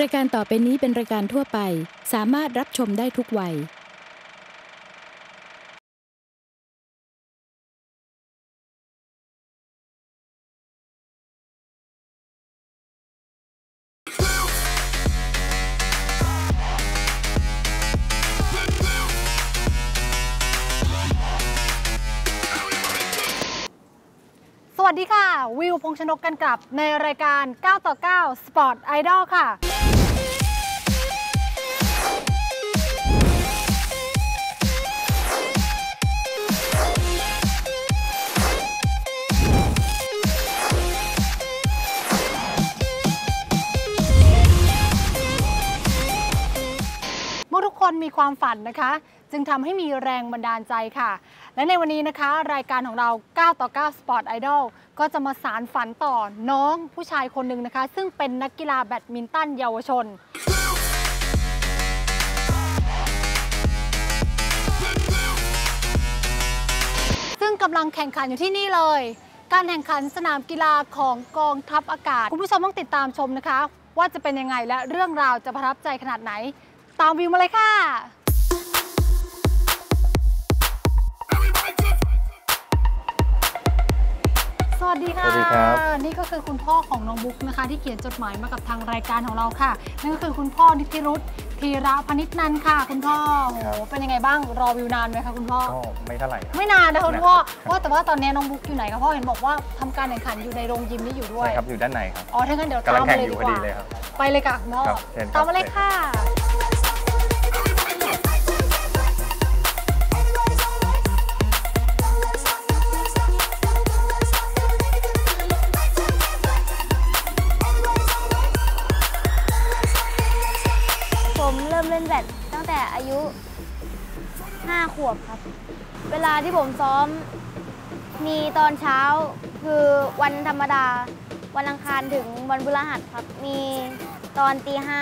รายการต่อไปนี้เป็นรายการทั่วไป สามารถรับชมได้ทุกวัยสวัสดีค่ะ วิวพงษ์ชนกกันกลับในรายการ 9 ต่อ 9 Sport Idol ค่ะ มีความฝันนะคะ จึงทำให้มีแรงบันดาลใจค่ะ และในวันนี้นะคะ รายการของเรา 9 ต่อ 9 Sport Idol ก็จะมาสารฝันต่อน้องผู้ชายคนหนึ่งนะคะ ซึ่งเป็นนักกีฬาแบดมินตันเยาวชนซึ่งกำลังแข่งขันอยู่ที่นี่เลย การแข่งขันสนามกีฬาของกองทัพอากาศ คุณผู้ชมต้องติดตามชมนะคะ ว่าจะเป็นยังไงและเรื่องราวจะประทับใจขนาดไหน ตามวิวมาเลยค่ะสวัสดีค่ะ สวัสดีครับนี่ก็คือคุณพ่อของน้องบุ๊กนะคะ ที่เขียนจดหมายมากับทางรายการของเราค่ะ นั่นก็คือคุณพ่อนิติรุธธีระพนิชนันท์ค่ะ คุณพ่อโอ้โหเป็นยังไงบ้างรอวิวนานไหมคะคุณพ่อก็ไม่เท่าไหร่ครับไม่นานนะคะคุณพ่อว่าแต่ว่าตอนนี้น้องบุ๊กอยู่ไหนคะพ่อเห็นบอกว่าทำการแข่งขันอยู่ในโรงยิมนี้อยู่ด้วยใช่ครับอยู่ด้านในครับอ๋อถ้างั้นเดี๋ยวกำลัตางมแข่มางเลยอยู่ดีพอกว่าดีเลยครับไปเลยค่ะคุณพ่อครับเชิญครับตามมาเลยค่ะ วบครับ เวลาที่ผมซ้อม มีตอนเช้าคือวันธรรมดา วันอังคารถึงวันพฤหัสครับ มีตอนตีห้า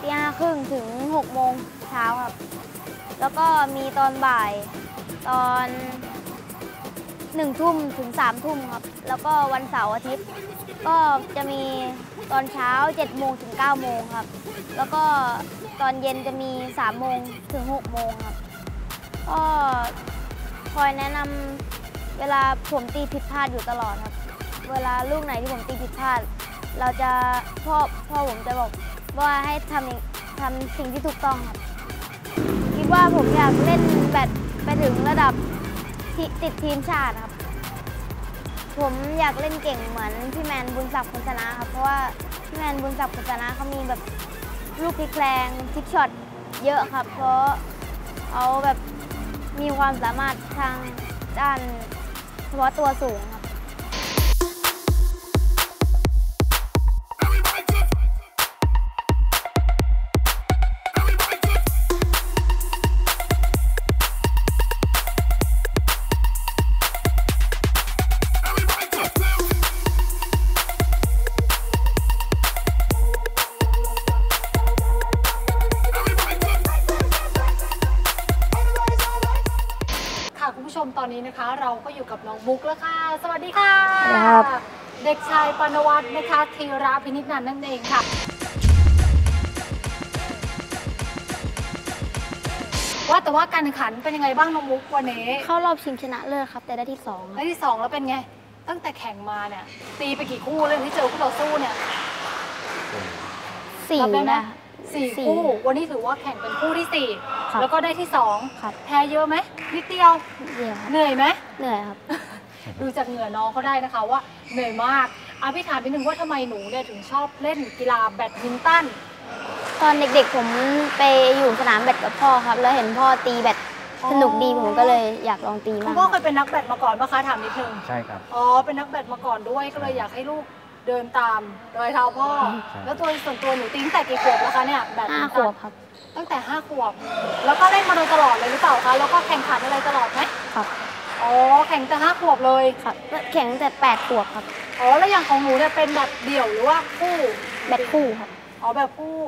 ตีห้าครึ่งถึง6โมงเช้าครับ แล้วก็มีตอนบ่ายตอนหนึ่งทุ่มถึงสามทุ่มครับ แล้วก็วันเสาร์อาทิตย์ ก็จะมีตอนเช้า7โมงถึง9โมงครับ แล้วก็ตอนเย็นจะมี3โมงถึง6โมงครับ ก็คอยแนะนำเวลาผมตีผิดพลาดอยู่ตลอดครับ เวลาลูกไหนที่ผมตีผิดพลาด เราจะพ่อพ่อผมจะบอกว่าให้ทำทำสิ่งที่ถูกต้องครับ คิดว่าผมอยากเล่นแบดไปถึงระดับทติดทีมชาติครับ ผมอยากเล่นเก่งเหมือนพี่แมนบุญศักดิ์คนชนะครับ เพราะว่าพี่แมนบุญศักดิ์คนชนะเขามีแบบลูกพลิกแพลงพลิกช็อตเยอะครับ เพราะเขาแบบ มีความสามารถทางด้านเฉพาะตัวสูง ชมตอนนี้นะคะ เราก็อยู่กับน้องบุ๊กแล้วค่ะ สวัสดีค่ะ ครับ เด็กชายปานวัฒน์นะคะธีระพินิจนันท์นั่นเองค่ะ ว่าแต่ว่าการแข่งขันเป็นยังไงบ้างน้องบุ๊กวันนี้เข้ารอบชิงชนะเลิศครับ แต่ได้ที่สองคแล้รับวที่สองแล้วเป็นไง ตั้งแต่แข่งมาเนี่ยตีไปกี่คู่เลยที่เจอคู่ต่อสู้เนี่ยสี่นับได้ไหมนะสี่สี่คู่ วันนี้ถือว่าแข่งเป็นคู่ที่สี่ ครับแล้วก็ได้ที่สองครับ แพ้เยอะไหมนิดเดียวเดียวครับเหนื่อยไหมเหนื่อยครับ ดูจากเหงื่อน้องเขาได้นะคะว่าเหนื่อยมากอาพี่ถามนิดนึงว่าทำไมหนูเนี่ยถึงชอบเล่นกีฬาแบดมินตันตอนเด็กๆผมไปอยู่สนามแบดกับพ่อครับ แล้วเห็นพ่อตีแบดอ๋อสนุกดีผมก็เลยอยากลองตีคุณมางพ่อเคยเป็นนักแบดมาก่อนปะคะถามนิดนึงใช่ครับ อ๋อเป็นนักแบดมาก่อนด้วยก็เลยอยากให้ลูก เดินตามรอยเท้าพ่อใช่แล้วตัวส่วนตัวหนูตีตั้งแต่กี่ขวบแล้วคะเนี่ยแบดห้ามินขตัวนบครับ ตั้งแต่ห้าขวบ แล้วก็เล่นมาโดยตลอดเลยหรือเปล่าคะ แล้วก็แข่งขันอะไรตลอดไหมครับ อ๋อ แข่งแต่ห้าขวบเลยครับ แข่งตั้งแต่แปดขวบครับ อ๋อ แล้วอย่างของหนูเนี่ยเป็นแบบเดี่ยวหรือว่าคู่ แบดคู่ครับ อ๋อ แบบคู่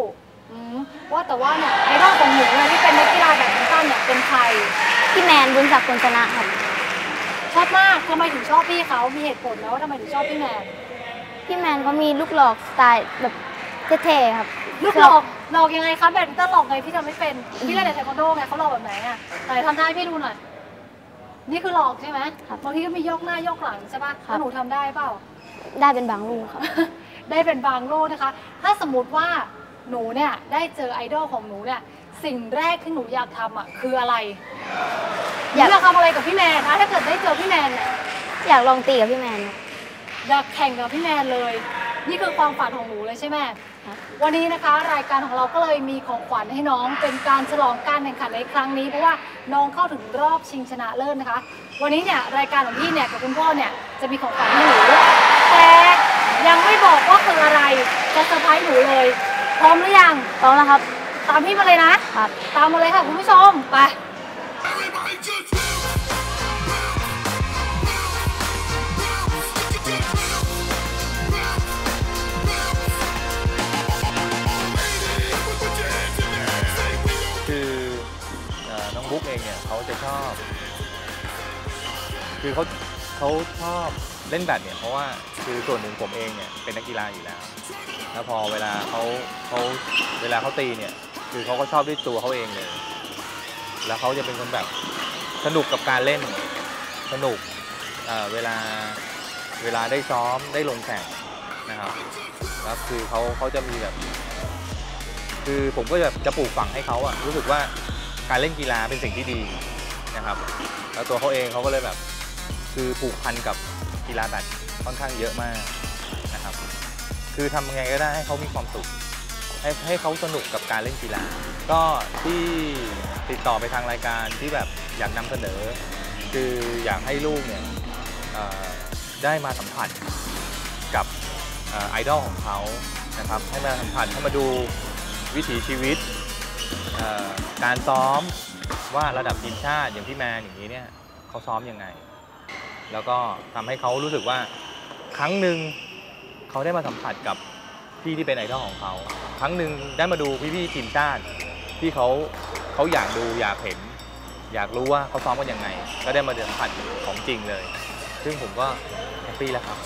อืมว่าแต่ว่าเนี่ยในรอบของหนูเนี่ยที่เป็นนักกีฬาแบดมินตันเนี่ยเป็นใครพี่แมนบุญศักดิ์คนชนะครับชอบมากทำไมถึงชอบพี่เขามีเหตุผลไหมว่าทำไมถึงชอบพี่แมน พี่แมนเขามีลูกหลอกสไตล์แบบเท่ๆครับลูกหลอกหลอกยังไงคะแบดมินตันหลอกไงพี่ทำไม่เป็นพี่เล่นแต่เทควันโดไงเขาหลอกแบบไหนอะไหนทำได้ให้พี่ดูหน่อยนี่คือหลอกใช่ไหมครับบางทีก็มียกหน้ายกหลังใช่ปะครับแล้วหนูทำได้เปล่า ได้เป็นบางลูกครับ ได้เป็นบางลูกนะคะ ถ้าสมมติว่าหนูเนี่ยได้เจอไอดอลของหนูเนี่ย สิ่งแรกที่หนูอยากทำอะคืออะไรหนูอยากอยากทำอะไรกับพี่แมนนะถ้าเกิดได้เจอพี่แมนเนี่ยอยากลองตีกับพี่แมนครับ อยากแข่งกับพี่แมนเลย นี่คือความฝันของหนูเลยใช่ไหมครับวันนี้นะคะรายการของเราก็เลยมีของขวัญให้น้องเป็นการฉลองการแข่งขันในครั้งนี้เพราะว่าน้องเข้าถึงรอบชิงชนะเลิศนะคะ วันนี้เนี่ยรายการของพี่เนี่ยกับคุณพ่อเนี่ยจะมีของขวัญให้หนูแต่ยังไม่บอกว่าคืออะไรจะเซอร์ไพรส์หนูเลย พร้อมหรือยังพร้อมแล้วครับ ตามพี่มาเลยนะครับตามมาเลยค่ะคุณผู้ชมไป บุ๊กเองเนี่ยเขาจะชอบ คือเขาเขาชอบเล่นแบดเนี่ยเพราะว่าคือส่วนหนึ่งผมเองเนี่ยเป็นนักกีฬาอยู่แล้ว แล้วพอเวลาเขาเขาเวลาเขาตีเนี่ยคือเขาก็ชอบด้วยตัวเขาเองเลย แล้วเขาจะเป็นคนแบบสนุกกับการเล่น สนุกเเวลาเวลาได้ซ้อมได้ลงแข่งนะครับแล้วคือเขาเขาจะมีแบบ คือผมก็จะจะปลูกฝังให้เขาอะรู้สึกว่า การเล่นกีฬาเป็นสิ่งที่ดีนะครับ แล้วตัวเขาเองเขาก็เลยแบบคือผูกพันกับกีฬาแบดค่อนข้างเยอะมากนะครับ คือทำยังไงก็ได้ให้เขามีความสุข ให้ให้เขาสนุกกับการเล่นกีฬา ก็ที่ติดต่อไปทางรายการที่แบบอยากนำเสนอ คืออยากให้ลูกเนี่ยเอ่อได้มาสัมผัสกับไอดอลของเขานะครับ ให้มาสัมผัสให้มาดูวิถีชีวิต การซ้อมว่าระดับทีมชาติอย่างพี่แมนอย่างนี้เนี่ยเขาซ้อมยังไง แล้วก็ทำให้เขารู้สึกว่าครั้งหนึ่งเขาได้มาสัมผัสกับพี่ที่เป็นไอดอลของเขา ครั้งหนึ่งได้มาดูพี่ๆทีมชาติที่เขาเขาอยากดูอยากเห็น อยากรู้ว่าเขาซ้อมกันยังไง ก็ได้มาสัมผัสของจริงเลย ซึ่งผมก็แฮปปี้แล้วครับ